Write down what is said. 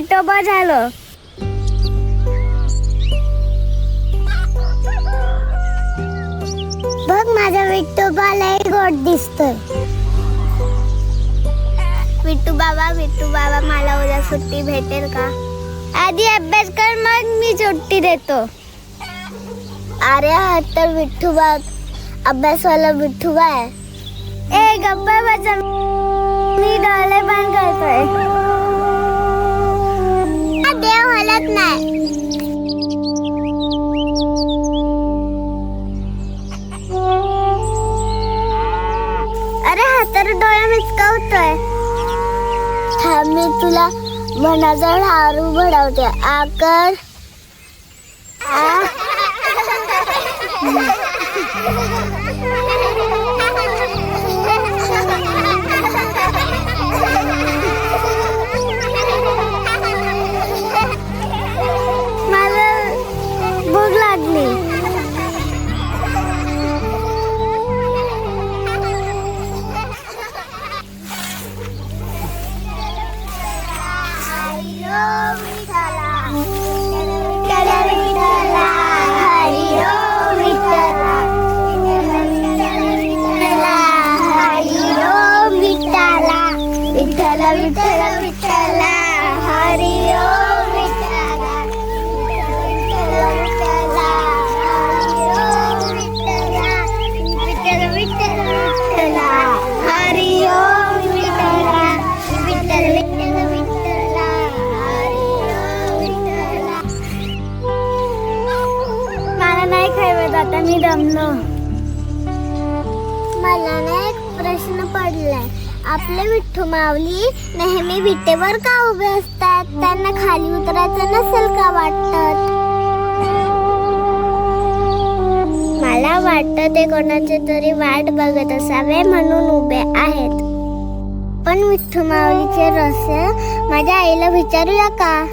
झालं बघ माझा विठ्ठोबा लय गोड दिसतोय. विठ्ठू बाबा विठ्ठू बाबा मला उद्या सुट्टी भेटेल का? आधी अभ्यास कर मग मी सुट्टी देतो. अरे हा तर विठ्ठू बा अभ्यासवाला विठ्ठू बा. आहे ए गप्पा बचा मी डोळे बंद करतोय. देव नाही अरे हा तर डोळा मिचकावतोय. हा मी तुला मनाजवळ हारू भडवते आकर. आ? विठ्ठला विठ्ठला विठ्ठला. हरी ओम विठ्ठला. विठ्ठला विठ्ठला विठ्ठला. विठ्ठला विठ्ठला हरी ओम विठ्ठला. विठ्ठल विठ्ठल विठ्ठला. हरी ओम विठ्ठला. मला नाही आता मी दमलो. मला ना एक प्रश्न पडलाय. आपले विठ्ठू माऊली नेहमी विटेवर का उभे असतात? त्यांना खाली उतरायचं नसेल का वाटत? मला वाटतं ते कोणाचे तरी वाट बघत असावे म्हणून उभे आहेत. पण विठ्ठू माऊलीचे रहस्य माझ्या आईला विचारूया का?